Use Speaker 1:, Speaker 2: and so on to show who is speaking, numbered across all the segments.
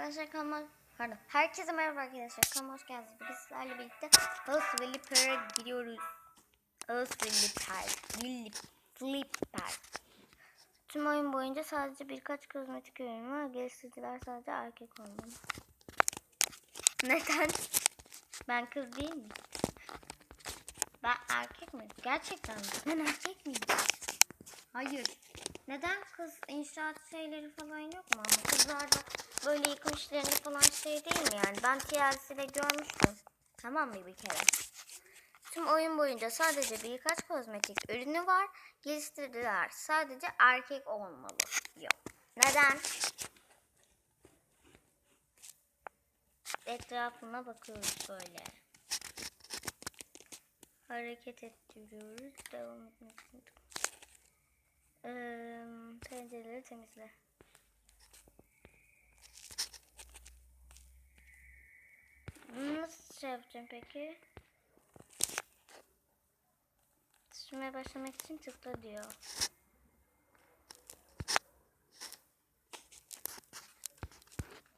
Speaker 1: arkadaşlar kanalıma pardon. Herkese merhaba arkadaşlar kanalıma hoş geldiniz. Bugün sizlerle birlikte Ağız ve Lipper'e gidiyoruz. Ağız ve Lipper. Lip, Flipper. Tüm oyun boyunca sadece birkaç kozmetik ürün var. Geliştiriciler sadece erkek olmalı. Neden? Ben kız değil miyim? Ben erkek miyim? Gerçekten mi? Ben erkek miyim? Hayır. Neden kız inşaat şeyleri falan yok mu ama kızlarda böyle yıkım işlerini falan şey değil mi yani? Ben TLC'de görmüştüm. Tamam mı bir kere? Tüm oyun boyunca sadece birkaç kozmetik ürünü var. Geliştirdiler. Sadece erkek olmalı. Yok. Neden? Etrafına bakıyoruz böyle. Hareket ettiriyoruz. Devam etmek için. Ee, pencereleri temizle. Bunu nasıl yapacağım peki? Sürmeye başlamak için tıkla diyor.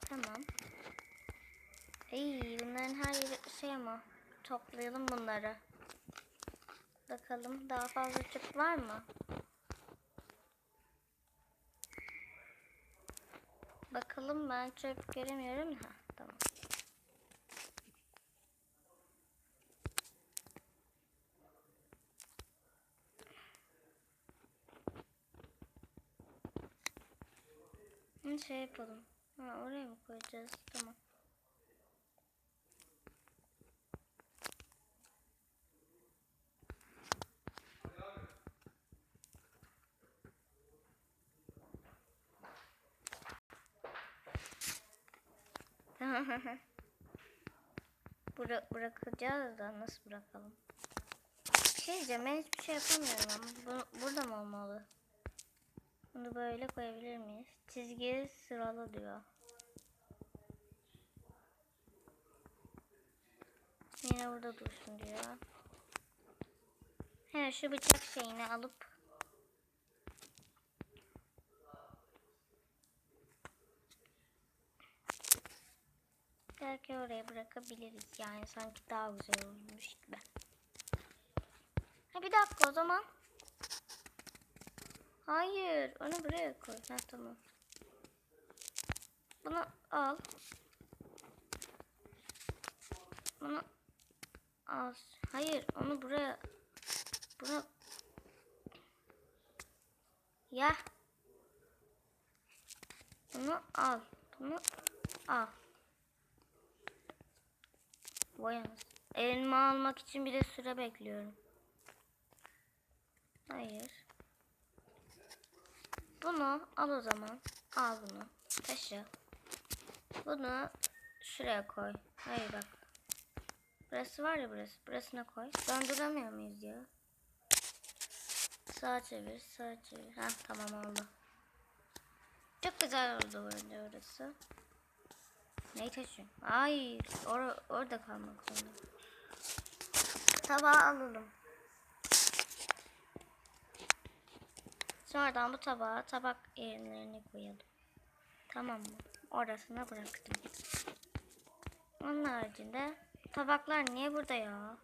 Speaker 1: Tamam. İyi, bunların her yeri şey ama toplayalım bunları. Bakalım daha fazla çöp var mı? Bakalım ben çöp göremiyorum. Ha Bir şey yapalım. Ha, oraya mı koyacağız? Tamam. Bıra bırakacağız da nasıl bırakalım? Bir şey diyeceğim ben hiçbir şey yapamıyorum ama bu, burada mı olmalı? Bunu böyle koyabilir miyiz? Çizgiyi sıralı diyor. Yine burada dursun diyor. He şu bıçak şeyini alıp belki oraya bırakabiliriz. Yani sanki daha güzel olmuş gibi. Ha bir dakika o zaman. Hayır, onu buraya koy. Ha tamam. Bunu al. Bunu al. Hayır, onu buraya. Bunu ya. Bunu al. Bunu al. Vay. Elma almak için bir de süre bekliyorum. Hayır. Bunu al o zaman. Al bunu. Taşı. Bunu şuraya koy. Hayır bak. Burası var ya burası. Burasına koy. Döndüremiyor muyuz ya? Sağa çevir. Sağa çevir. Ha tamam oldu. Çok güzel oldu burada orası. Neyi taşıyorsun? Hayır. Or orada kalmak zorunda. Tabağı alalım. Sonradan bu tabağa tabak yerlerine koyalım. Tamam mı? Orasına bıraktım. Onun haricinde tabaklar niye burada ya?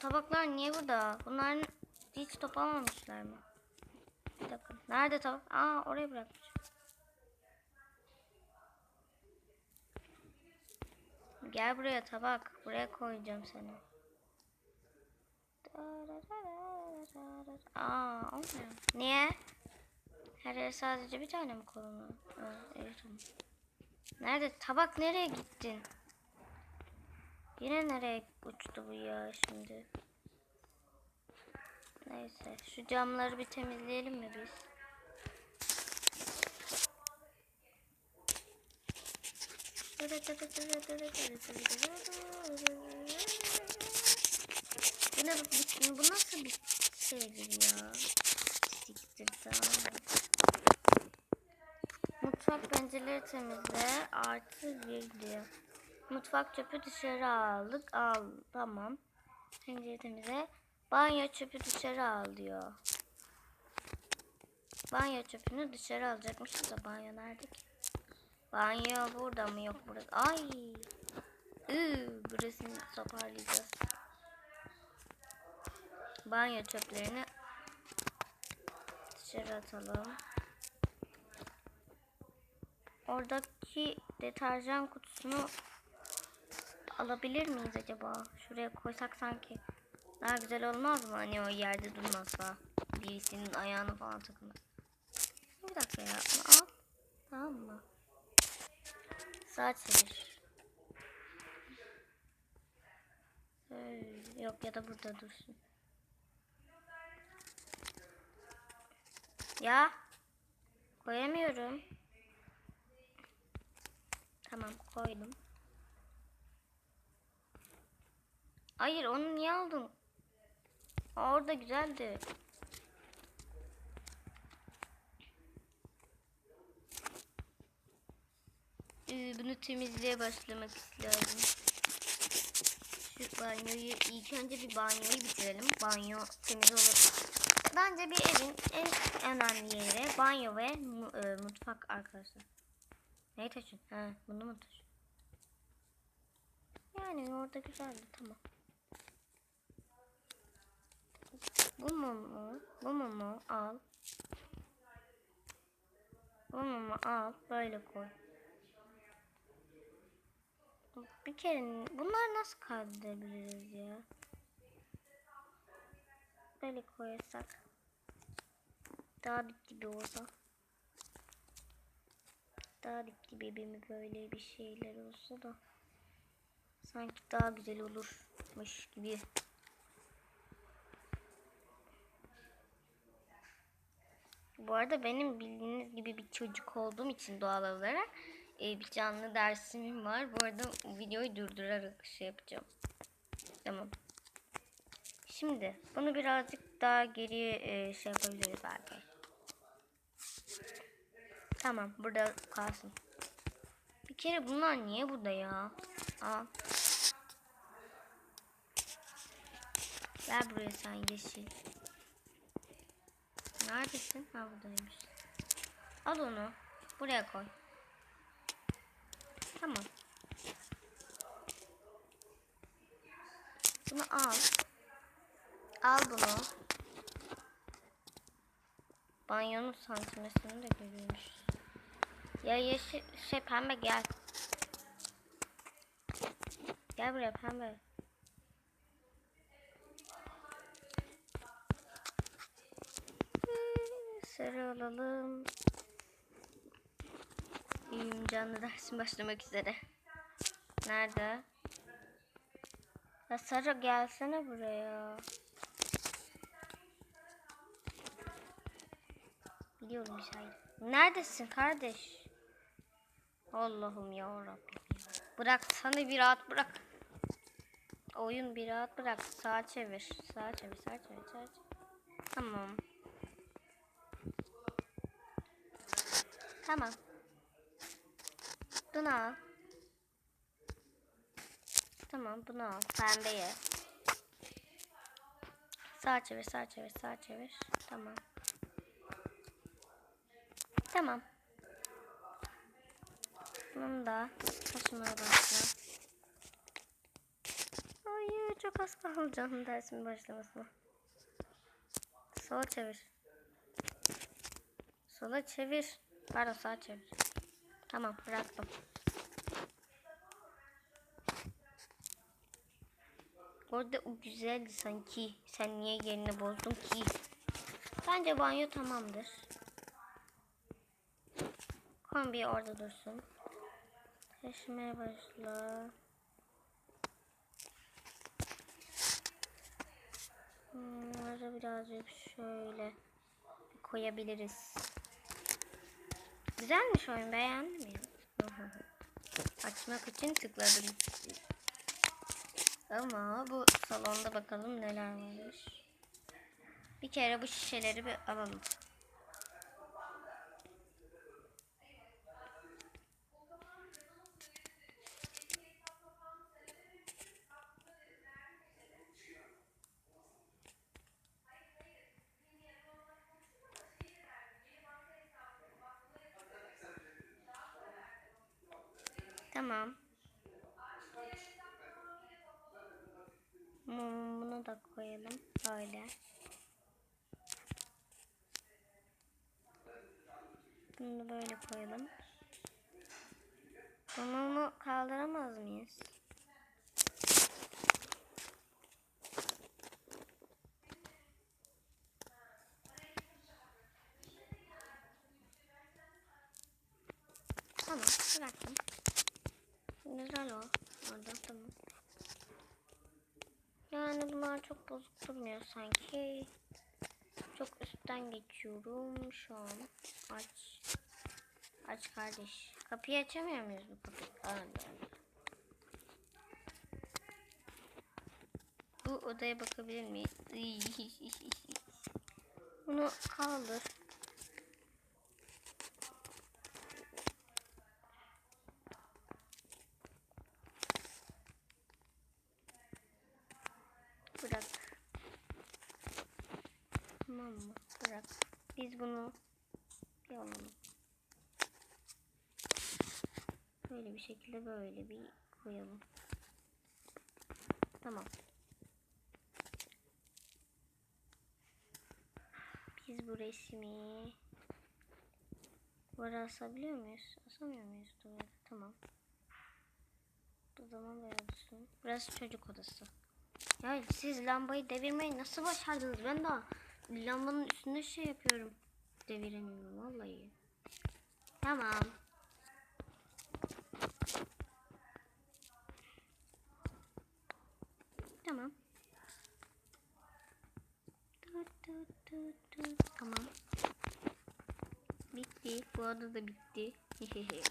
Speaker 1: Tabaklar niye burada? Bunların hiç toplamamışlar mı? Bir dakika. Nerede tabak? Aa oraya bırakmış. Gel buraya tabak. Buraya koyacağım seni. Aa olmuyor. Niye? Her yere sadece bir tane mi koyuyor? Evet tamam. Nerede? Tabak nereye gittin? Yine nereye uçtu bu ya şimdi? Neyse şu camları bir temizleyelim mi biz? Bu, ne, bu, nasıl bir şeydir ya? Siktir tamam? Mutfak pencereleri temizle artı bir diyor. Mutfak çöpü dışarı aldık. Al tamam. Pencere temizle. Banyo çöpü dışarı al diyor. Banyo çöpünü dışarı alacakmışız da banyo nerede ki? Banyo burada mı yok burada. Ay. Iı, burasını toparlayacağız. Banyo çöplerini dışarı atalım. Oradaki deterjan kutusunu alabilir miyiz acaba? Şuraya koysak sanki daha güzel olmaz mı? Hani o yerde durmazsa. Birisinin ayağına falan takılmaz. Bir dakika ya. Al. Tamam mı? Saat çevir. Öyle. Yok ya da burada dursun. Ya. Koyamıyorum. Tamam koydum. Hayır onu niye aldın? Orada güzeldi. Ee, bunu temizliğe başlamak istiyorum. Şu banyoyu ilk önce bir banyoyu bitirelim. Banyo temiz olur. Bence bir evin en önemli yeri banyo ve e, mutfak arkadaşlar. Neyi taşın? Ha, bunu mu taşın? Yani orada güzeldi tamam. Bu mu mu? Bu mu mu? Al. Bu mu mu? Al. Böyle koy. Bir kere bunlar nasıl kaydedebiliriz ya? Böyle koyarsak daha dik gibi olsa daha dik gibi mi böyle bir şeyler olsa da sanki daha güzel olurmuş gibi. Bu arada benim bildiğiniz gibi bir çocuk olduğum için doğal olarak e, bir canlı dersimim var. Bu arada videoyu durdurarak şey yapacağım. Tamam. Şimdi bunu birazcık daha geriye e, şey yapabiliriz belki. Tamam burada kalsın. Bir kere bunlar niye burada ya? Aa. Gel buraya sen yeşil. Neredesin? Ha buradaymış. Al onu. Buraya koy. Tamam. Bunu al. Al bunu. Banyonun santimesini de görüyormuş. Ya yeşil şey pembe gel. Gel buraya pembe. Sarı alalım. İyiyim canlı dersim başlamak üzere. Nerede? Ya Sarı gelsene buraya. Biliyorum şahit. Neredesin kardeş? Allah'ım ya Rabbim. Bırak sana bir rahat bırak. Oyun bir rahat bırak. Sağa çevir. Sağa çevir. Sağa çevir. Sağa çevir. Tamam. Tamam. Bunu al. Tamam bunu al. Pembeye. Sağa çevir, sağa çevir, sağa çevir. Tamam. Tamam. Bunu da taşımaya başla. Hayır çok az kaldı canım dersimin başlamasına. Sola çevir. Sola çevir. Pardon sağa çevir. Tamam bıraktım. Orada o güzeldi sanki. Sen niye yerini bozdun ki? Bence banyo tamamdır. Kombi orada dursun. Taşımaya başla. Bunları birazcık şöyle koyabiliriz. Güzelmiş oyun beğendim ya. Açmak için tıkladım. Ama bu salonda bakalım neler varmış. Bir kere bu şişeleri bir alalım. Tamam. Mumunu da koyalım. Böyle. Bunu da böyle koyalım. Mumu kaldıramaz mıyız? Tamam bıraktım. Güzel o. Orada tamam. Yani bunlar çok bozuk durmuyor sanki. Çok üstten geçiyorum şu an. Aç. Aç kardeş. Kapıyı açamıyor muyuz bu kapıyı? Aa, Bu odaya bakabilir miyiz? Bunu kaldır. Bırak. Tamam mı? Bırak. Biz bunu bir alalım. Böyle bir şekilde böyle bir koyalım. Tamam. Biz bu resmi Buraya asabiliyor muyuz? Asamıyor muyuz? Duvara? Tamam. Bu zaman böyle olsun. Burası çocuk odası. Ya siz lambayı devirmeyi nasıl başardınız? Ben daha lambanın üstünde şey yapıyorum. Deviremiyorum vallahi. Tamam. Tamam. Tamam. Bitti. Bu arada da bitti.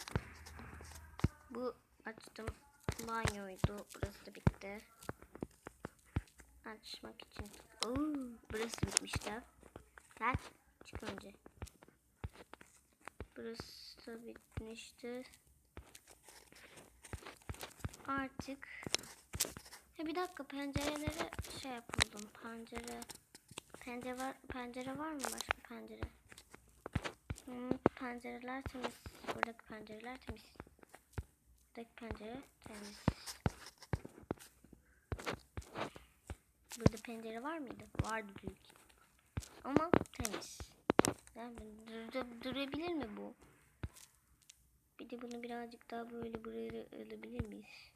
Speaker 1: Bu açtım. Banyoydu. Burası da bitti. Açmak için. Oo, burası bitmişti. Gel. Çık önce. Burası bitmişti. Artık ya bir dakika pencerelere şey yapalım. Pencere pencere var pencere var mı başka pencere? Hmm, pencereler temiz. Buradaki pencereler temiz. Buradaki pencere temiz. Burada pencere var mıydı? Vardı büyük. Ama temiz. Yani dur, dur- durabilir mi bu? Bir de bunu birazcık daha böyle buraya alabilir miyiz?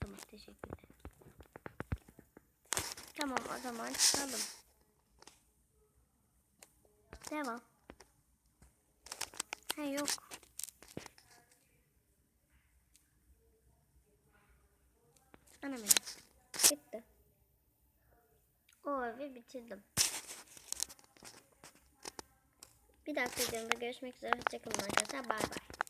Speaker 1: Tamam teşekkürler. Tamam o zaman çıkalım. Devam. Ha yok. Ana benim. Bitti. Evi bitirdim. Bir dahaki videomda görüşmek üzere. Hoşçakalın arkadaşlar. Bay bay.